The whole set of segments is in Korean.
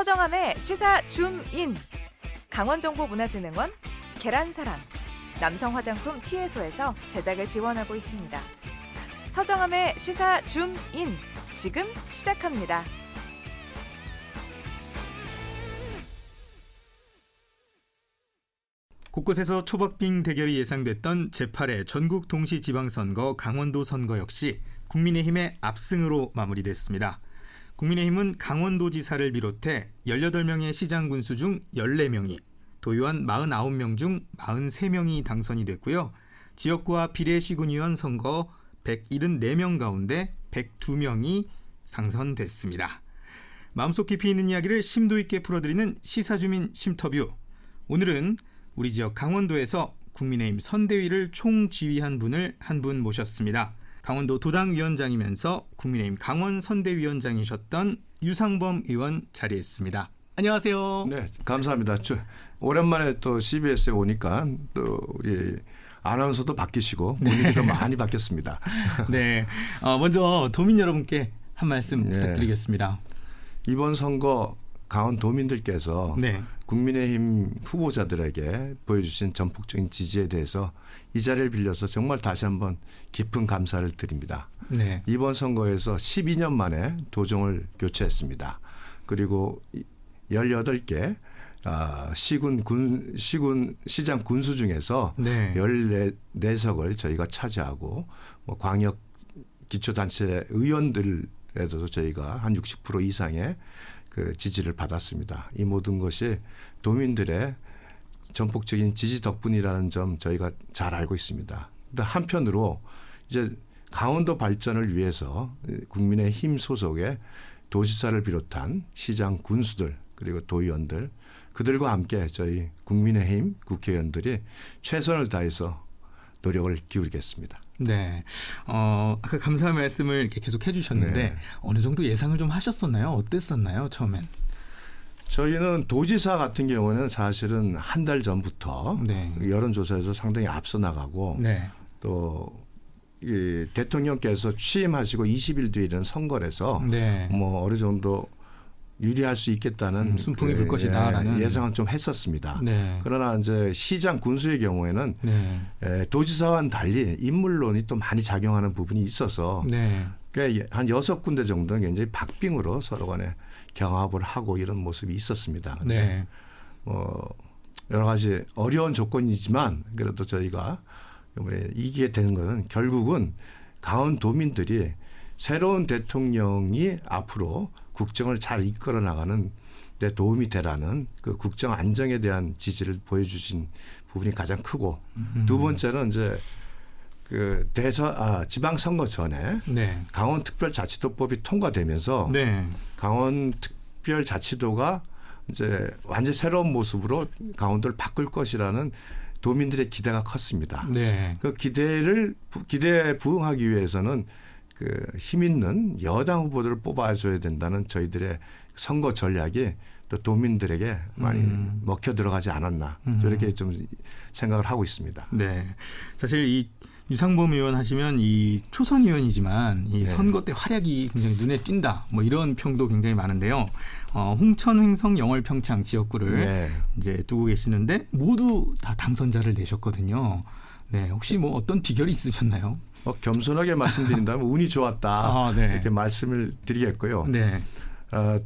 서정함의 시사 줌인 강원정보문화진흥원 계란사랑 남성 화장품 티에소에서 제작을 지원하고 있습니다. 서정함의 시사 줌인 지금 시작합니다. 곳곳에서 초박빙 대결이 예상됐던 제8회 전국 동시 지방선거 강원도 선거 역시 국민의힘의 압승으로 마무리됐습니다. 국민의힘은 강원도지사를 비롯해 18명의 시장 군수 중 14명이 도의원 49명 중 43명이 당선이 됐고요. 지역구와 비례시군의원 선거 174명 가운데 102명이 당선됐습니다. 마음속 깊이 있는 이야기를 심도 있게 풀어드리는 시사주민 심터뷰. 오늘은 우리 지역 강원도에서 국민의힘 선대위를 총지휘한 분을 한 분 모셨습니다. 강원도 도당위원장이면서 국민의힘 강원 선대위원장이셨던 유상범 의원 자리했습니다. 안녕하세요. 네, 감사합니다. 저, 오랜만에 또 CBS에 오니까 또 우리 아나운서도 바뀌시고 분위기도 많이 바뀌었습니다. 네. 어, 먼저 도민 여러분께 한 말씀 네. 부탁드리겠습니다. 이번 선거 강원도민들께서 네. 국민의힘 후보자들에게 보여주신 전폭적인 지지에 대해서 이 자리를 빌려서 정말 다시 한번 깊은 감사를 드립니다. 네. 이번 선거에서 12년 만에 도정을 교체했습니다. 그리고 18개 아, 시군 군 시군 시장 군수 중에서 네. 14석을 저희가 차지하고 뭐 광역 기초단체 의원들에도 저희가 한 60% 이상의 그 지지를 받았습니다. 이 모든 것이 도민들의 전폭적인 지지 덕분이라는 점 저희가 잘 알고 있습니다. 한편으로 이제 강원도 발전을 위해서 국민의 힘 소속의 도지사를 비롯한 시장 군수들 그리고 도의원들 그들과 함께 저희 국민의힘 국회의원들이 최선을 다해서 노력을 기울이겠습니다. 네. 어, 아까 감사 말씀을 이렇게 계속 해주셨는데 네. 어느 정도 예상을 좀 하셨었나요? 어땠었나요? 처음엔? 저희는 도지사 같은 경우는 사실은 한 달 전부터 네. 여론조사에서 상당히 앞서 나가고 네. 또 이 대통령께서 취임하시고 20일 뒤에 이런 선거라서 네. 뭐 어느 정도 유리할 수 있겠다는 음, 순풍이 불 그, 것이다라는. 예, 예상은 좀 했었습니다. 네. 그러나 이제 시장 군수의 경우에는 네. 에, 도지사와는 달리 인물론이 또 많이 작용하는 부분이 있어서 네. 꽤한 여섯 군데 정도는 굉장히 박빙으로 서로 간에 경합을 하고 이런 모습이 있었습니다. 네. 뭐 여러 가지 어려운 조건이지만 그래도 저희가 이번에 이기게 되는 것은 결국은 강원도민들이 새로운 대통령이 앞으로 국정을 잘 이끌어 나가는 데 도움이 되라는 그 국정 안정에 대한 지지를 보여주신 부분이 가장 크고 음. 두 번째는 이제 그 대선 아 지방 선거 전에 네. 강원 특별자치도법이 통과되면서 네. 강원 특별자치도가 이제 완전 새로운 모습으로 강원도를 바꿀 것이라는 도민들의 기대가 컸습니다. 네. 그 기대를 부- 기대에 부응하기 위해서는 그 힘 있는 여당 후보들을 뽑아줘야 된다는 저희들의 선거 전략이 또 도민들에게 많이 음. 먹혀 들어가지 않았나 음. 저렇게 좀 생각을 하고 있습니다. 네. 사실 이 유상범 의원 하시면 이 초선 의원이지만 이 네. 선거 때 활약이 굉장히 눈에 띈다. 뭐 이런 평도 굉장히 많은데요. 어, 홍천, 횡성, 영월, 평창 지역구를 네. 이제 두고 계시는데 모두 다 당선자를 내셨거든요. 네. 혹시 뭐 어떤 비결이 있으셨나요? 어, 겸손하게 말씀드린다면 운이 좋았다 아, 네. 이렇게 말씀을 드리겠고요. 네. 어,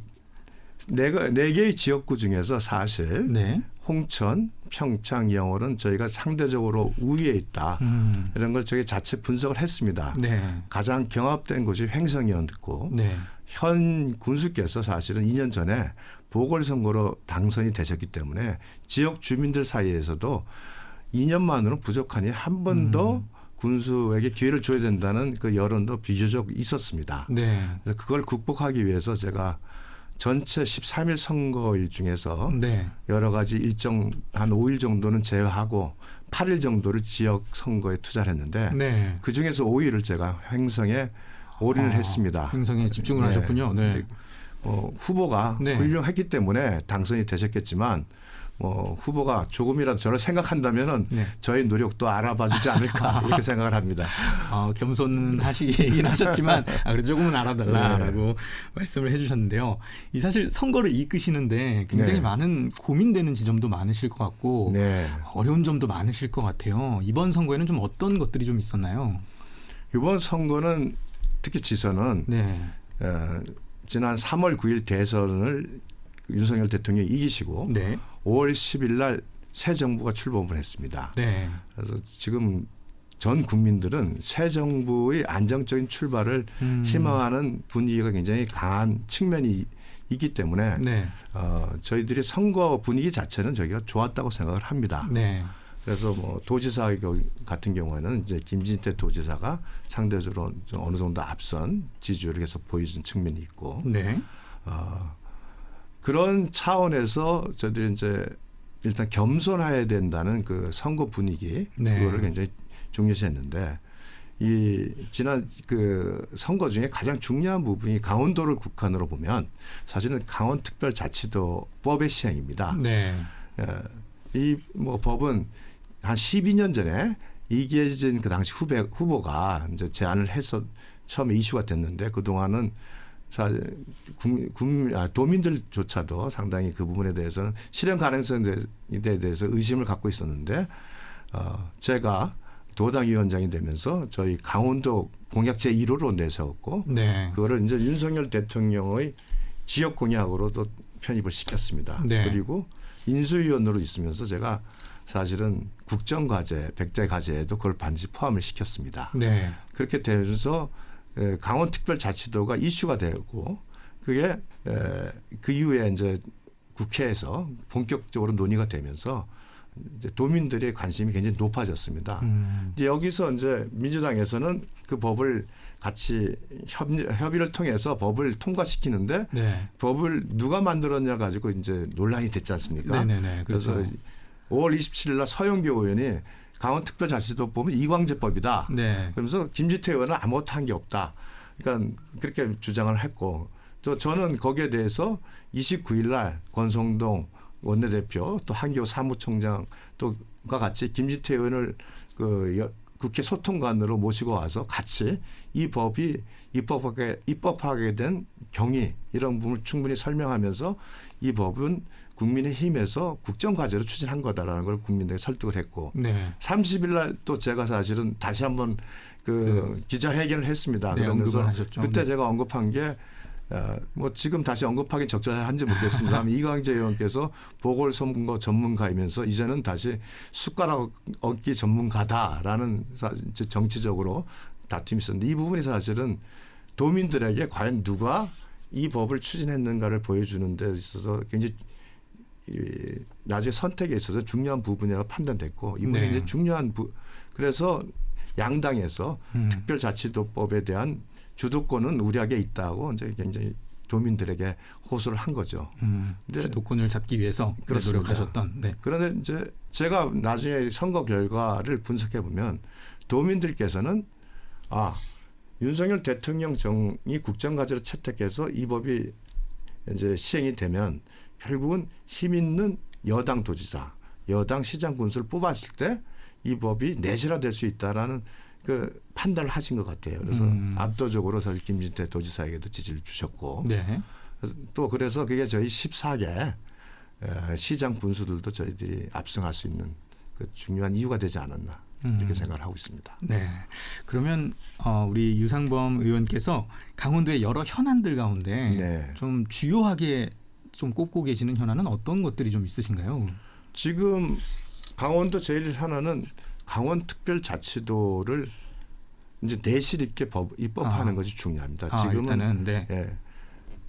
네, 개- 네 개의 지역구 중에서 사실 네. 홍천, 평창, 영월은 저희가 상대적으로 우위에 있다. 음. 이런 걸 저희 자체 분석을 했습니다. 네. 가장 경합된 곳이 횡성이었고 네. 현 군수께서 사실은 2년 전에 보궐선거로 당선이 되셨기 때문에 지역 주민들 사이에서도 2년만으로 부족하니 한 번더 음. 군수에게 기회를 줘야 된다는 그 여론도 비교적 있었습니다. 네. 그래서 그걸 극복하기 위해서 제가 전체 13일 선거일 중에서 네. 여러 가지 일정 한 5일 정도는 제외하고 8일 정도를 지역 선거에 투자를 했는데 네. 그 중에서 5일을 제가 횡성에 올인을 아, 했습니다. 횡성에 집중을 네. 하셨군요. 네. 어, 후보가 네. 훌륭했기 때문에 당선이 되셨겠지만 뭐 후보가 조금이라도 저를 생각한다면은 네. 저희 노력도 알아봐주지 않을까 이렇게 생각을 합니다. 어, 겸손하시긴 하셨지만 아, 그래도 조금은 알아달라라고 네. 말씀을 해주셨는데요. 이 사실 선거를 이끄시는데 굉장히 네. 많은 고민되는 지점도 많으실 것 같고 네. 어려운 점도 많으실 것 같아요. 이번 선거에는 좀 어떤 것들이 좀 있었나요? 이번 선거는 특히 지선은 네, 어, 지난 3월 9일 대선을 윤석열 대통령이 이기시고 네, 5월 10일 날 새 정부가 출범을 했습니다. 네, 그래서 지금 전 국민들은 새 정부의 안정적인 출발을 음, 희망하는 분위기가 굉장히 강한 측면이 있기 때문에 네, 어, 저희들이 선거 분위기 자체는 저희가 좋았다고 생각을 합니다. 네, 그래서 뭐 도지사 경- 같은 경우에는 이제 김진태 도지사가 상대적으로 좀 어느 정도 앞선 지지율을 계속 보여준 측면이 있고 네, 어, 그런 차원에서 저희들이 이제 일단 겸손해야 된다는 그 선거 분위기 네. 그거를 굉장히 중요시했는데 이 지난 그 선거 중에 가장 중요한 부분이 강원도를 국한으로 보면 사실은 강원특별자치도 법의 시행입니다. 네, 이 뭐 법은 한 12년 전에 이계진 그 당시 후배 후보가 이제 제안을 해서 처음에 이슈가 됐는데 그 동안은 국, 아, 도민들조차도 상당히 그 부분에 대해서는 실현 가능성에 대해서 의심을 갖고 있었는데 어, 제가 도당 위원장이 되면서 저희 강원도 공약 제 1호로 내세웠고 네, 그거를 이제 윤석열 대통령의 지역 공약으로도 편입을 시켰습니다. 네. 그리고 인수위원으로 있으면서 제가 사실은 국정과제, 백제과제에도 그걸 반드시 포함을 시켰습니다. 네, 그렇게 되면서 에, 강원특별자치도가 이슈가 되고 그게 에, 그 이후에 이제 국회에서 본격적으로 논의가 되면서 이제 도민들의 관심이 굉장히 높아졌습니다. 음, 이제 여기서 이제 민주당에서는 그 법을 같이 협, 협의를 통해서 법을 통과시키는데 네, 법을 누가 만들었냐 가지고 이제 논란이 됐지 않습니까? 네, 네, 네, 그래서 그렇죠. 5월 27일 날 서영교 의원이 강원특별자치도 보면 이광재법이다. 네, 그러면서 김지태 의원은 아무것도 한 게 없다. 그러니까 그렇게 주장을 했고 또 저는 거기에 대해서 29일 날 권성동 원내대표 또 한교 사무총장 또가 같이 김지태 의원을 그 여- 국회 소통관으로 모시고 와서 같이 이 법이 입법하게 입법하게 된 경위 이런 부분을 충분히 설명하면서 이 법은 국민의 힘에서 국정과제로 추진한 거다라는 걸 국민들에게 설득을 했고 네, 30일 날 또 제가 사실은 다시 한번 그 기자회견을 했습니다. 네, 그러면서. 그때 네. 제가 언급한 게 어, 뭐 지금 다시 언급하기 적절한지 모르겠습니다만 이광재 의원께서 보궐선거 전문가이면서 이제는 다시 숟가락 얻기 전문가다라는 정치적으로 다툼이 있었는데 이 부분이 사실은 도민들에게 과연 누가 이 법을 추진했는가를 보여주는 데 있어서 굉장히 이 나중에 선택에 있어서 중요한 부분이라고 판단됐고 이분이 네. 이제 중요한 부 그래서 양당에서 음, 특별자치도법에 대한 주도권은 우리에게 있다고 이제 굉장히 도민들에게 호소를 한 거죠. 음, 네. 주도권을 잡기 위해서 네, 그렇습니다. 노력하셨던. 네, 그런데 이제 제가 나중에 선거 결과를 분석해 보면 도민들께서는 아 윤석열 대통령 정이 국정과제로 채택해서 이 법이 이제 시행이 되면 결국은 힘 있는 여당 도지사, 여당 시장 군수를 뽑았을 때 이 법이 내실화될 수 있다라는 그 판단을 하신 것 같아요. 그래서 음. 압도적으로 사실 김진태 도지사에게도 지지를 주셨고 네, 또 그래서 그게 저희 14개 에, 시장 분수들도 저희들이 압승할 수 있는 그 중요한 이유가 되지 않았나 이렇게 음. 생각을 하고 있습니다. 네. 그러면 어, 우리 유상범 의원께서 강원도의 여러 현안들 가운데 네. 좀 주요하게 좀 꼽고 계시는 현안은 어떤 것들이 좀 있으신가요? 지금 강원도 제일 하나는 강원특별자치도를 이제 내실 있게 법, 입법하는 아. 것이 중요합니다. 아, 지금은 일단은 네. 예.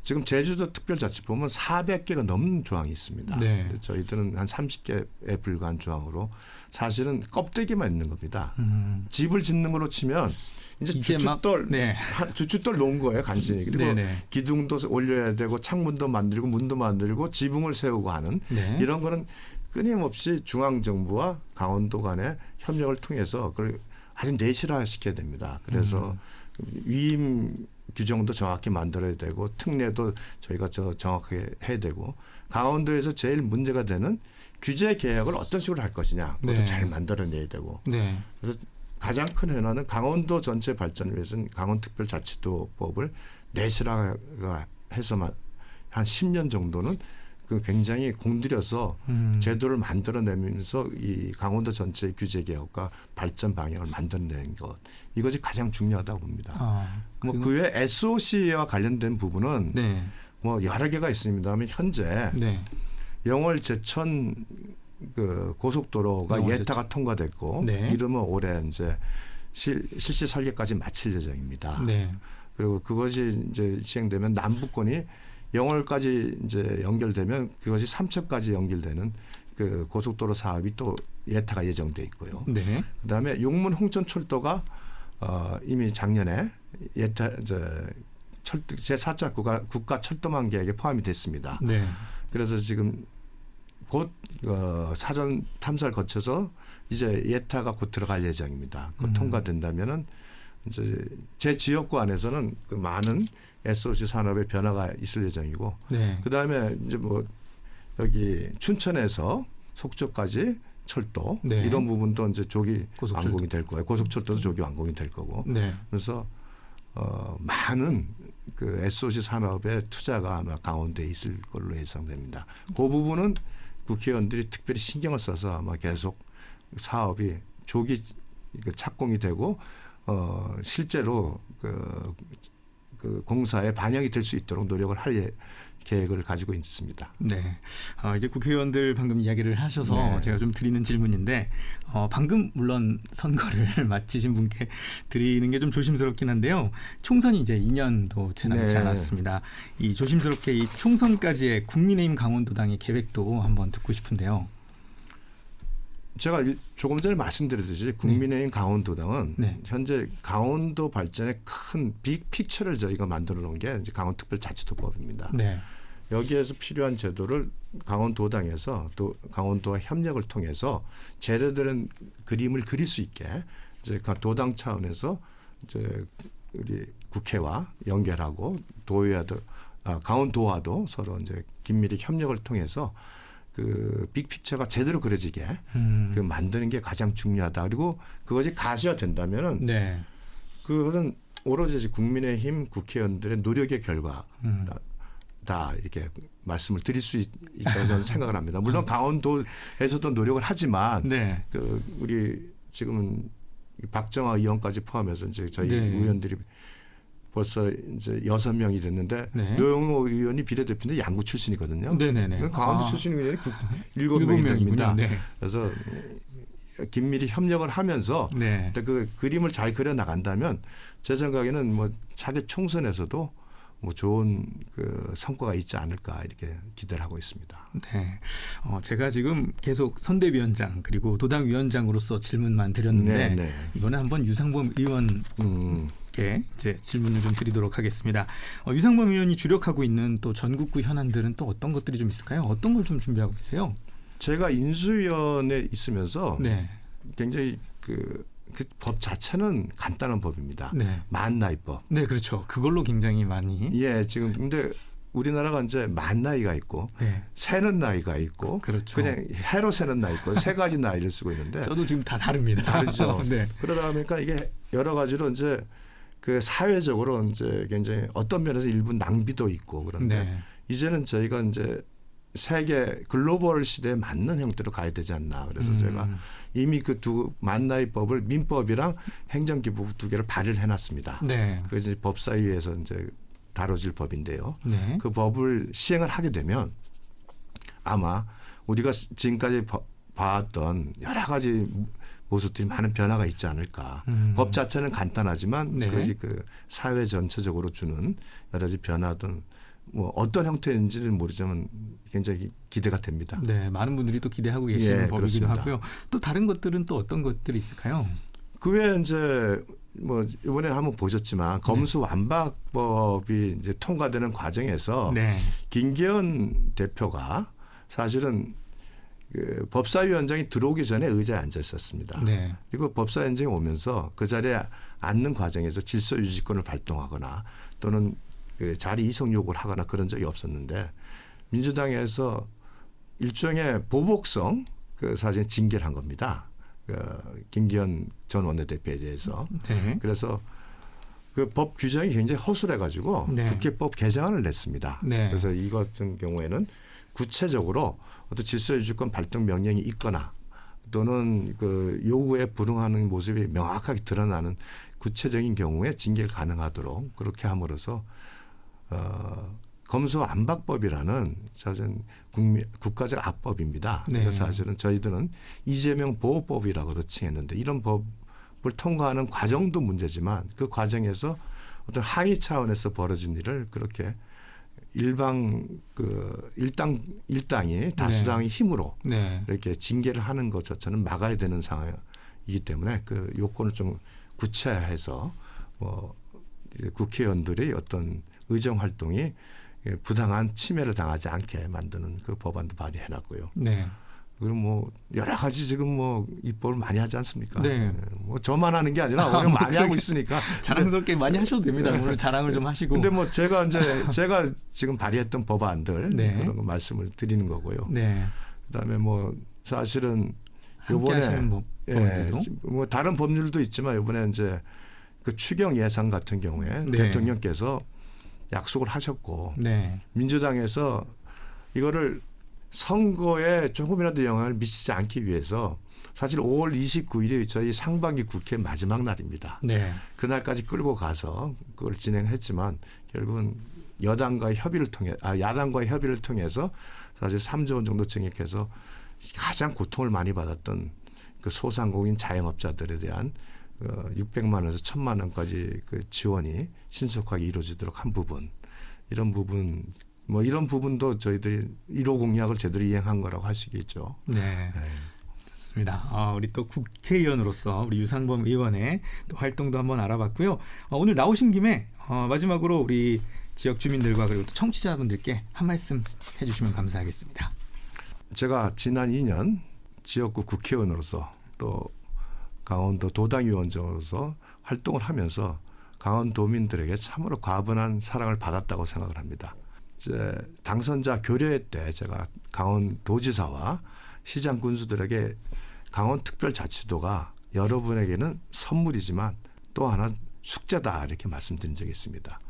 지금 제주도 특별자치 보면 400개가 넘는 조항이 있습니다. 네. 저희들은 한 30개에 불과한 조항으로 사실은 껍데기만 있는 겁니다. 음, 집을 짓는 걸로 치면 이제, 주춧돌 네. 한- 주춧돌 놓은 거예요 간신히 그리고 네, 네. 기둥도 올려야 되고 창문도 만들고 문도 만들고 지붕을 세우고 하는 네. 이런 거는 끊임없이 중앙 정부와 강원도 간의 협력을 통해서 그걸 아주 내실화시켜야 됩니다. 그래서 음. 위임 규정도 정확히 만들어야 되고 특례도 저희가 저 정확하게 해야 되고 강원도에서 제일 문제가 되는 규제 개혁을 어떤 식으로 할 것이냐 그것도 네. 잘 만들어내야 되고 네. 가장 큰 현안은 강원도 전체 발전을 위해서는 강원특별자치도법을 내실화가 해서만 한 10년 정도는 그 굉장히 공들여서 음. 제도를 만들어내면서 이 강원도 전체 규제 개혁과 발전 방향을 만들어내는 것 이것이 가장 중요하다고 봅니다. 아, 뭐 그리고- 그외 SOC와 관련된 부분은 네. 뭐 여러 개가 있습니다만 현재 네. 영월 제천 그 고속도로가 영월 예타가 통과됐고 네. 이르면 올해 이제 실, 실시 설계까지 마칠 예정입니다. 네. 그리고 그것이 이제 시행되면 남북권이 영월까지 이제 연결되면 그것이 삼척까지 연결되는 그 고속도로 사업이 또 예타가 예정돼 있고요. 네. 그다음에 용문 홍천 철도가 어, 이미 작년에 예타 이제 철도 제 4차 국가, 국가 철도망 계획에 포함이 됐습니다. 네. 그래서 지금 곧 어, 사전 탐사를 거쳐서 이제 예타가 곧 들어갈 예정입니다. 그 음. 통과된다면은 이제 제 지역구 안에서는 그 많은 SOC 산업의 변화가 있을 예정이고 네. 그 다음에 이제 뭐 여기 춘천에서 속초까지 철도 네. 이런 부분도 이제 조기 고속철도. 완공이 될 거예요. 고속철도도 조기 완공이 될 거고. 네. 그래서 어, 많은 그 SOC 산업의 투자가 아마 강원도에 있을 걸로 예상됩니다. 그 부분은 국회의원들이 특별히 신경을 써서 아마 계속 사업이 조기 그 착공이 되고 어, 실제로 그, 그 공사에 반영이 될 수 있도록 노력을 할 예, 계획을 가지고 있습니다. 네. 어, 이제 국회의원들 방금 이야기를 하셔서 네. 제가 좀 드리는 질문인데 어, 방금 물론 선거를 마치신 분께 드리는 게 좀 조심스럽긴 한데요. 총선이 이제 2년도 채 남지 네. 않았습니다. 이 조심스럽게 이 총선까지의 국민의힘 강원도당의 계획도 한번 듣고 싶은데요. 제가 일- 조금 전에 말씀드렸듯이 국민의힘 강원도당은 네. 현재 강원도 발전의 큰 빅 픽처를 저희가 만들어 놓은 게 이제 강원특별자치도법입니다. 네. 여기에서 필요한 제도를 강원도당에서 또 강원도와 협력을 통해서 제대로 그림을 그릴 수 있게 이제 그 도당 차원에서 이제 우리 국회와 연결하고 도의와도 아, 강원도와도 서로 이제 긴밀히 협력을 통해서 그 빅픽처가 제대로 그려지게 음. 그 만드는 게 가장 중요하다. 그리고 그것이 가시화 된다면은 네. 그것은 오로지 국민의힘 국회의원들의 노력의 결과. 음. 다 이렇게 말씀을 드릴 수 있, 다고 저는 생각을 합니다. 물론 강원도에서도 노력을 하지만 네. 그 우리 지금은 박정아 의원까지 포함해서 이제 저희 네. 의원들이 벌써 이제 여섯 명이 됐는데 네. 노영호 의원이 비례대표인데 양구 출신이거든요. 네네네. 그 강원도 아, 출신 의원이 구- 일곱 명이. 됩니다. 네. 그래서 긴밀히 협력을 하면서 네. 그 그림을 잘 그려 나간다면 제 생각에는 뭐 차기 총선에서도 뭐 좋은 그 성과가 있지 않을까 이렇게 기대를 하고 있습니다. 네. 어, 제가 지금 계속 선대위원장 그리고 도당위원장으로서 질문만 드렸는데 네, 네. 이번에 한번 유상범 의원 께 음, 이제 질문을 좀 드리도록 하겠습니다. 어, 유상범 의원이 주력하고 있는 또 전국구 현안들은 또 어떤 것들이 좀 있을까요? 어떤 걸 좀 준비하고 계세요? 제가 인수위원회 있으면서 네. 굉장히 그, 그 법 자체는 간단한 법입니다. 네. 만 나이법. 네, 그렇죠. 그걸로 굉장히 많이. 예, 지금 근데 우리나라가 이제 만 나이가 있고 네. 세는 나이가 있고 그렇죠. 그냥 해로 세는 나이 있고 세 가지 나이를 쓰고 있는데 저도 지금 다 다릅니다. 다르죠. 네. 그러다 보니까 이게 여러 가지로 이제 그 사회적으로 이제 굉장히 어떤 면에서 일부 낭비도 있고 그런데 네. 이제는 저희가 이제 세계 글로벌 시대에 맞는 형태로 가야 되지 않나. 그래서 음. 제가 이미 그 두 만나이법을 민법이랑 행정기법 두 개를 발의를 해놨습니다. 네. 그래서 이제 법사위에서 이제 다뤄질 법인데요. 네. 그 법을 시행을 하게 되면 아마 우리가 지금까지 봐- 봐왔던 여러 가지 모습들이 많은 변화가 있지 않을까. 음. 법 자체는 간단하지만 네. 그것이 그 사회 전체적으로 주는 여러 가지 변화든 뭐 어떤 형태인지는 모르지만 굉장히 기대가 됩니다. 네, 많은 분들이 또 기대하고 계시는 예, 법이기도 그렇습니다. 하고요. 또 다른 것들은 또 어떤 것들이 있을까요? 그 외에 이제 뭐 이번에 한번 보셨지만 검수 완박법이 이제 통과되는 과정에서 네. 김기현 대표가 사실은 그 법사위원장이 들어오기 전에 의자에 앉아 있었습니다. 네. 그리고 법사위원장이 오면서 그 자리에 앉는 과정에서 질서 유지권을 발동하거나 또는 그 자리 이송 요구를 하거나 그런 적이 없었는데 민주당에서 일종의 보복성 그 사실 징계를 한 겁니다. 그 김기현 전 원내대표에 대해서 네. 그래서 그 법 규정이 굉장히 허술해 가지고 네. 국회법 개정안을 냈습니다. 네. 그래서 이 같은 경우에는 구체적으로 어떤 질서유지권 발동 명령이 있거나 또는 그 요구에 불응하는 모습이 명확하게 드러나는 구체적인 경우에 징계가 가능하도록 그렇게 함으로써 어, 검수 안박법이라는 사실은 국민, 국가적 악법입니다. 네. 그래서 사실은 저희들은 이재명 보호법이라고도 칭했는데 이런 법을 통과하는 과정도 문제지만 그 과정에서 어떤 하위 차원에서 벌어진 일을 그렇게 일방 그 일당 일당이 다수당의 힘으로 네. 이렇게 징계를 하는 것 자체는 막아야 되는 상황이기 때문에 그 요건을 좀 구체화해서 뭐 국회의원들의 어떤 의정 활동이 예, 부당한 침해를 당하지 않게 만드는 그 법안도 발의해놨고요. 네. 그리고 뭐 여러 가지 지금 뭐 입법을 많이 하지 않습니까? 네. 예, 뭐 저만 하는 게 아니라 오늘 뭐 많이 하고. 있으니까. 자랑스럽게 많이 하셔도 됩니다. 오늘 자랑을 좀 하시고. 근데 뭐 제가 이제 제가 지금 발의했던 법안들 네. 그런 거 말씀을 드리는 거고요. 네. 그다음에 뭐 사실은 요번에 법, 예. 뭐 다른 법률도 있지만 이번에 이제 그 추경 예산 같은 경우에 네. 대통령께서 약속을 하셨고 네. 민주당에서 이거를 선거에 조금이라도 영향을 미치지 않기 위해서 사실 5월 29일이 저희 상반기 국회 마지막 날입니다. 네. 그날까지 끌고 가서 그걸 진행했지만 결국은 여당과의 협의를 통해 아 야당과의 협의를 통해서 사실 3조 원 정도 증액해서 가장 고통을 많이 받았던 그 소상공인 자영업자들에 대한 어 600만 원에서 1000만 원까지 그 지원이 신속하게 이루어지도록 한 부분 이런 부분 뭐 이런 부분도 저희들이 1호 공약을 제대로 이행한 거라고 할 수 있겠죠. 네. 네. 좋습니다. 아, 우리 또 국회의원으로서 우리 유상범 의원의 또 활동도 한번 알아봤고요. 어, 오늘 나오신 김에 어, 마지막으로 우리 지역 주민들과 그리고 또 청취자분들께 한 말씀 해주시면 감사하겠습니다. 제가 지난 2년 지역구 국회의원으로서 또 강원도 도당위원장으로서 활동을 하면서 강원도민들에게 참으로 과분한 사랑을 받았다고 생각을 합니다. 이제 당선자 교례 때 제가 강원도지사와 시장 군수들에게 강원특별자치도가 여러분에게는 선물이지만 또 하나 숙제다 이렇게 말씀드린 적이 있습니다.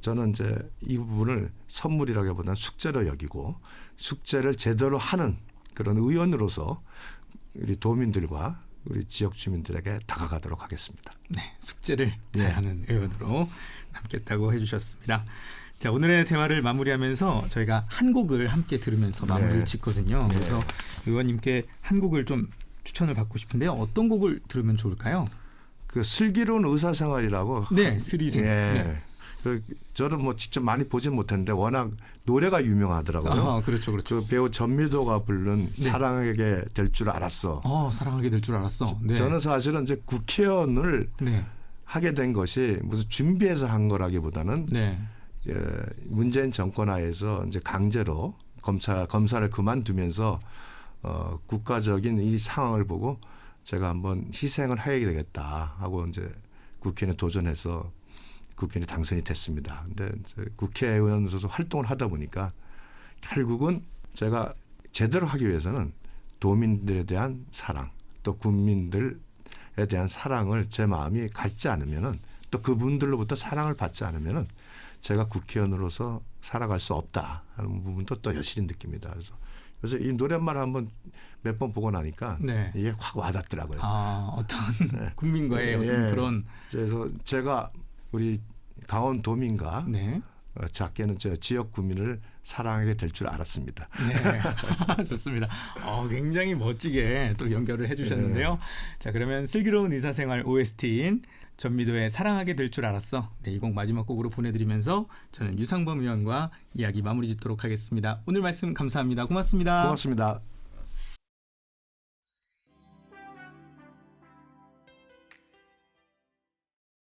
저는 이제 이 부분을 선물이라기보다는 숙제로 여기고 숙제를 제대로 하는 그런 의원으로서 우리 도민들과 우리 지역 주민들에게 다가가도록 하겠습니다. 네, 숙제를 네. 잘하는 의원으로 남겠다고 해주셨습니다. 자 오늘의 대화를 마무리하면서 저희가 한 곡을 함께 들으면서 마무리를 네. 짓거든요. 네. 그래서 의원님께 한 곡을 좀 추천을 받고 싶은데요. 어떤 곡을 들으면 좋을까요? 그 슬기로운 의사생활이라고 네, 스리생. 예. 네. 그 저는 뭐 직접 많이 보진 못했는데 워낙 노래가 유명하더라고요. 아, 그렇죠, 그렇죠. 그 배우 전미도가 부른 네. 사랑하게 될 줄 알았어. 어, 사랑하게 될 줄 알았어. 네. 저는 사실은 이제 국회의원을 네, 하게 된 것이 무슨 준비해서 한 거라기보다는 네, 예, 문재인 정권 하에서 이제 강제로 검찰 검사를 그만두면서 어, 국가적인 이 상황을 보고 제가 한번 희생을 해야 되겠다 하고 이제 국회의원에 도전해서 국회의원에 당선이 됐습니다. 근데 국회의원으로서 활동을 하다 보니까 결국은 제가 제대로 하기 위해서는 도민들에 대한 사랑 또 국민들에 대한 사랑을 제 마음이 갖지 않으면은 또 그분들로부터 사랑을 받지 않으면은 제가 국회의원으로서 살아갈 수 없다 하는 부분도 또 여실히 느낍니다. 그래서 그래서 이 노랫말 한번 몇 번 보고 나니까 네. 이게 확 와닿더라고요. 아, 어떤 국민과의 예, 어떤 예. 그런 그래서 제가 우리 강원도민과 네, 어, 작게는 저 지역 구민을 사랑하게 될 줄 알았습니다. 네, 좋습니다. 어, 굉장히 멋지게 또 연결을 해 주셨는데요. 자, 그러면 슬기로운 의사생활 OST인 전미도의 사랑하게 될 줄 알았어. 네, 이 곡 마지막 곡으로 보내드리면서 저는 유상범 의원과 이야기 마무리 짓도록 하겠습니다. 오늘 말씀 감사합니다. 고맙습니다. 고맙습니다.